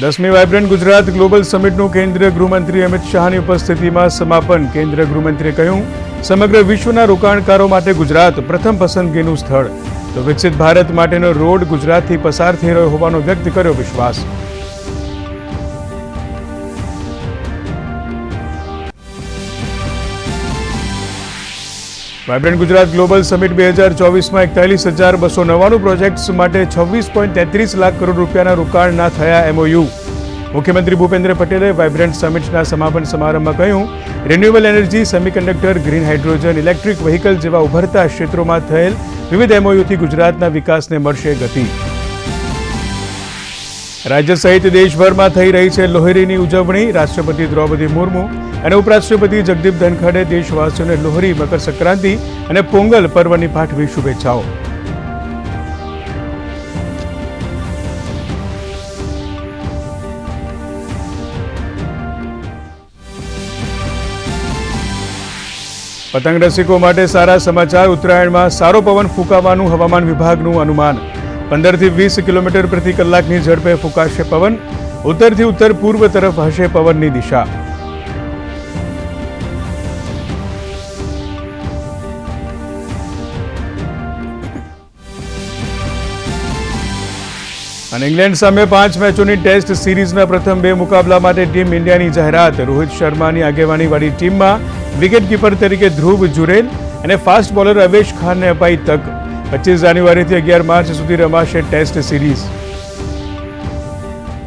દસમી vibrant Gujarat global સમિટનું કેન્દ્રીય ગૃહમંત્રી અમિત શાહની ઉપસ્થિતિમાં સમાપન. કેન્દ્રીય ગૃહમંત્રીએ કહ્યું, સમગ્ર વિશ્વના રોકાણકારો માટે ગુજરાત પ્રથમ પસંદગીનું સ્થળ. તો વિકસિત ભારત માટેનો રોડ ગુજરાતથી પસાર થઈ રહ્યો હોવાનો વ્યક્ત કર્યો વિશ્વાસ. વાઇબ્રન્ટ ગુજરાત ગ્લોબલ સમિટ બે હજાર ચોવીસમાં એકતાલીસ હજાર બસો નવ્વાણું પ્રોજેક્ટ્સ માટે છવ્વીસ પોઈન્ટ તેત્રીસ લાખ કરોડ રૂપિયાના રોકાણના થયા એમઓયુ મુખ્યમંત્રી ભૂપેન્દ્ર પટેલે વાઇબ્રન્ટ સમિટના સમાપન સમારંભમાં કહ્યું renewable energy semiconductor green hydrogen electric vehicle જેવા ઉભરતા ક્ષેત્રોમાં થયેલ વિવિધ એમઓયુથી ગુજરાતના વિકાસને મળશે ગતિ. રાજ્ય સહિત દેશભરમાં થઈ રહી છે લોહરીની ઉજવણી. રાષ્ટ્રપતિ દ્રૌપદી મુર્મુ અને ઉપરાષ્ટ્રપતિ જગદીપ ધનખડે દેશવાસીઓને લોહરી, મકર સંક્રાંતિ અને પોંગલ પર્વની પાઠવી શુભેચ્છાઓ. પતંગ રસિકો માટે સારા સમાચાર. ઉત્તરાયણમાં સારો પવન ફૂંકાવાનું હવામાન વિભાગનું અનુમાન. પંદરથી વીસ કિલોમીટર પ્રતિ કલાકની ઝડપે ફૂંકાશે પવન. ઉત્તરથી ઉત્તર, પૂર્વ તરફ હશે પવનની દિશા. અને ઇંગ્લેન્ડ સામે પાંચ મેચોની ટેસ્ટ સિરીઝના પ્રથમ બે મુકાબલા માટે ટીમ ઇન્ડિયાની જાહેરાત. રોહિત શર્માની આગેવાનીવાળી ટીમમાં વિકેટકીપર તરીકે ધ્રુવ જુરેલ અને ફાસ્ટ બોલર અવેશ ખાનને અપાઈ તક. પચીસ જાન્યુઆરીથી અગિયાર માર્ચ સુધી રમાશે ટેસ્ટ સિરીઝ.